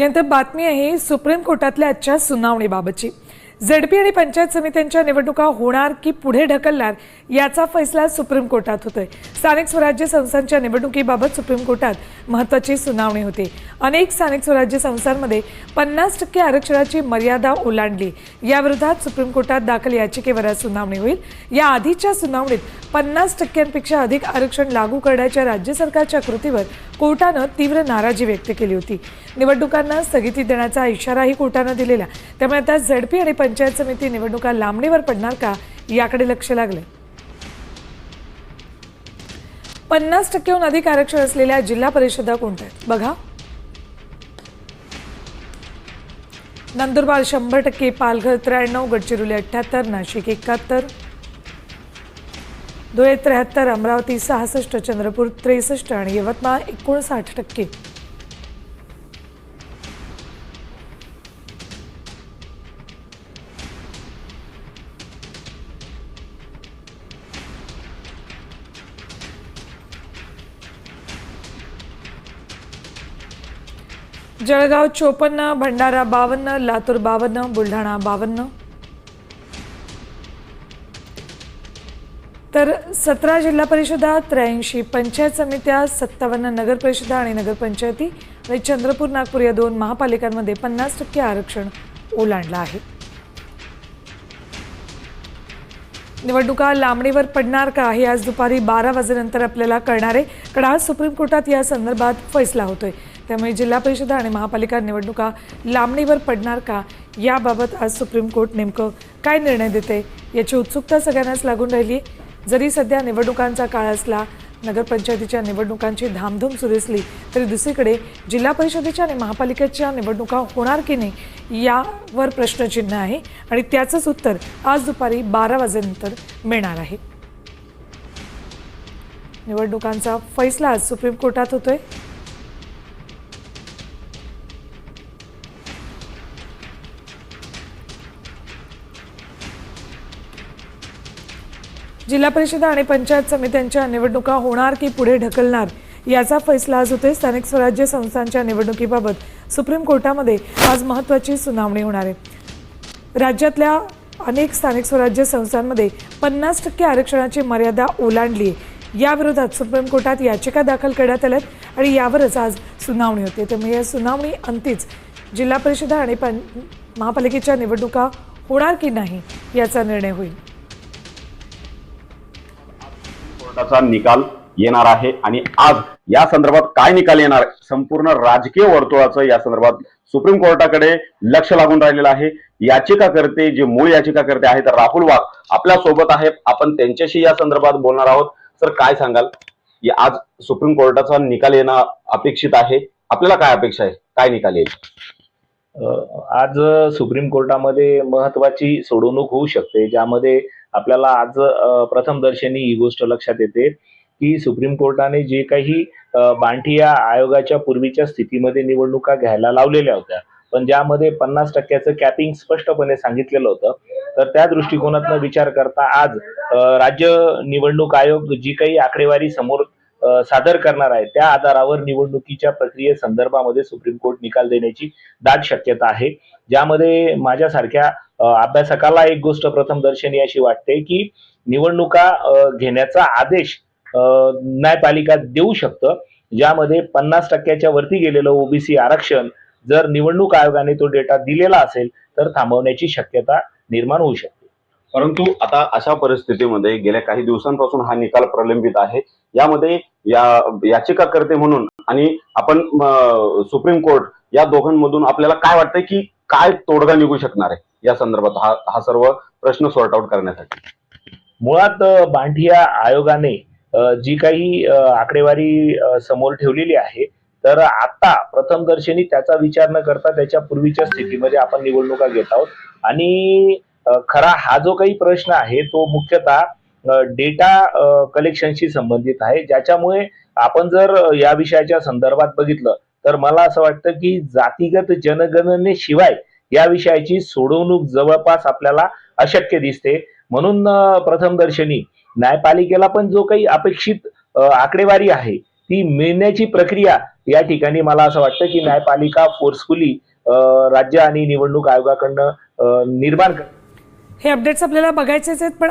यानंतर बातमी आहे सुप्रीम कोर्टातल्या आजच्या सुनावणीबाबतची. झेडपी आणि पंचायत समित्यांच्या निवडणुका होणार की पुढे ढकलणार याचा फैसला सुप्रीम कोर्टात होतोय. स्थानिक स्वराज्य संस्थांच्या निवडणुकीबाबत सुप्रीम कोर्टात महत्वाची सुनावणी होती. अनेक स्थानिक स्वराज्य संस्थांमध्ये पन्नास टक्के आरक्षणाची मर्यादा ओलांडली. याविरोधात सुप्रीम कोर्टात दाखल याचिकेवर आज सुनावणी होईल. या आधीच्या सुनावणीत पन्नास टक्क्यांपेक्षा अधिक आरक्षण लागू करण्याच्या राज्य सरकारच्या कृतीवर कोर्टानं तीव्र नाराजी व्यक्त केली होती. निवडणुकांना स्थगिती देण्याचा इशाराही कोर्टानं दिलेला. त्यामुळे आता झडपी आणि पंचायत समिती निवडणुका लांबणीवर पडणार का याकडे लक्ष लागले पन्नास टक्केहून अधिक आरक्षण असलेल्या जिल्हा परिषदा कोणत्या आहेत? बघा. नंदुरबार शंभर टक्के पालघर त्र्याण्णव गडचिरोली अठ्ठ्याहत्तर नाशिक एकाहत्तर. धुळे त्र्याहत्तर अमरावती सहासष्ट चंद्रपूर त्रेसष्ट आणि यवतमाळ एकोणसाठ टक्के. जळगाव चोपन्न भंडारा बावन्न लातूर बावन्न बुलढाणा बावन्न. तर सतरा जिल्हा परिषदा त्र्याऐंशी पंचायत समित्या सत्तावन्न नगर परिषदा आणि नगरपंचायती आणि चंद्रपूर नागपूर या दोन महापालिकांमध्ये पन्नास टक्के आरक्षण ओलांडलं आहे. निवडणुका लांबणीवर पडणार का हे आज दुपारी बारा वाजेनंतर आपल्याला कळणार आहे. कारण आज सुप्रीम कोर्टात या संदर्भात फैसला होतोय. त्यामुळे जिल्हा परिषदा आणि महापालिका निवडणुका लांबणीवर पडणार का याबाबत आज सुप्रीम कोर्ट नेमकं काय निर्णय देते याची उत्सुकता सगळ्यांनाच लागून राहिली जरी सध्या निवडणुकांचा काळ असला नगरपंचायतीच्या निवडणुकांची धामधूम सुरू असली तरी दुसरीकडे जिल्हा परिषदेच्या आणि महापालिकेच्या निवडणुका होणार की नाही यावर प्रश्नचिन्ह आहे आणि त्याचंच उत्तर आज दुपारी बारा वाजेनंतर मिळणार आहे. निवडणुकांचा फैसला आज सुप्रीम कोर्टात होतोय. जिल्हा परिषदा आणि पंचायत समित्यांच्या निवडणुका होणार की पुढे ढकलणार याचा फैसला आज होतोय. स्थानिक स्वराज्य संस्थांच्या निवडणुकीबाबत सुप्रीम कोर्टामध्ये आज महत्त्वाची सुनावणी होणार आहे. राज्यातल्या अनेक स्थानिक स्वराज्य संस्थांमध्ये पन्नास टक्के आरक्षणाची मर्यादा ओलांडली आहे. याविरोधात सुप्रीम कोर्टात याचिका दाखल करण्यात आल्यात आणि यावरच आज सुनावणी होते. त्यामुळे या सुनावणी अंतीच जिल्हा परिषदा आणि पं महापालिकेच्या निवडणुका होणार की नाही याचा निर्णय होईल. कोर्टाचा निकाल येणार आहे आणि आज या संदर्भात काय निकाल येणार? संपूर्ण राजकीय वर्तुळाचं या संदर्भात सुप्रीम कोर्टाकडे लक्ष लागून राहिलेलं आहे. याचिकाकर्ते जे मूळ याचिकाकर्ते आहेत राहुल वाघ आपल्यासोबत आहेत. आपण त्यांच्याशी या संदर्भात बोलणार आहोत. सर काय सांगाल? या- आज सुप्रीम कोर्टाचा निकाल येणं अपेक्षित आहे. आपल्याला काय अपेक्षा आहे? काय निकाल येईल? आज सुप्रीम कोर्टामध्ये महत्वाची सोडवणूक होऊ शकते ज्यामध्ये आपल्याला आज प्रथमदर्शनी ही गोष्ट लक्षात येते की सुप्रीम कोर्टाने जे काही बांठिया आयोगाच्या पूर्वीच्या स्थितीमध्ये निवडणुका घ्यायला लावलेल्या होत्या. पण ज्यामध्ये पन्नास टक्क्याचं कॅपिंग स्पष्टपणे सांगितलेलं होतं. तर त्या दृष्टिकोनातनं विचार करता आज राज्य निवडणूक आयोग जी काही आकडेवारी समोर सादर करणार आहे त्या आधारावर निवडणुकीच्या प्रक्रिये संदर्भामध्ये सुप्रीम कोर्ट निकाल देण्याची दाट शक्यता आहे. ज्यामध्ये माझ्यासारख्या अभ्यासकाला एक गोष्ट प्रथमदर्शनी अशी वाटते की निवडणुका घेण्याचा आदेश न्यायपालिका देऊ शकतं ज्यामध्ये पन्नास टक्क्याच्या वरती गेलेलं ओबीसी आरक्षण जर निवडणूक आयोगाने तो डेटा दिलेला असेल तर थांबवण्याची शक्यता निर्माण होऊ शकते. परंतु आता अशा परिस्थितीमध्ये गेल्या काही दिवसांपासून हा निकाल प्रलंबित आहे. यामध्ये या याचिकाकर्ते म्हणून आणि आपण सुप्रीम कोर्ट या दोघांमधून आपल्याला काय वाटतंय की काय तोडगा निघू शकणार आहे? या संदर्भात हा हा सर्व प्रश्न सॉर्ट आउट करण्यासाठी. मुळात अ, बांठिया आयोगाने जी काही आकडेवारी समोर ठेवलेली आहे तर आता प्रथमदर्शनी त्याचा विचार न करता त्याच्या पूर्वीच्या स्थितीमध्ये आपण निवडणुका घेत आहोत. आणि खरा हा जो काही प्रश्न आहे तो मुख्यतः डेटा कलेक्शनशी संबंधित आहे ज्याच्यामुळे आपण जर या विषयाच्या संदर्भात बघितलं तर मला असं वाटतं की जातीगत जनगणनेशिवाय या विषयाची सोडवणूक जवळपास आपल्याला अशक्य दिसते. म्हणून प्रथम प्रथमदर्शनी न्यायपालिकेला पण जो काही अपेक्षित आकडेवारी आहे ती मिळण्याची प्रक्रिया या ठिकाणी मला असं वाटतं की न्यायपालिका फोर्सफुली राज्य आणि निवडणूक आयोगाकडनं निर्माण कर हे अपडेट्स आपल्याला बघायचेच आहेत पण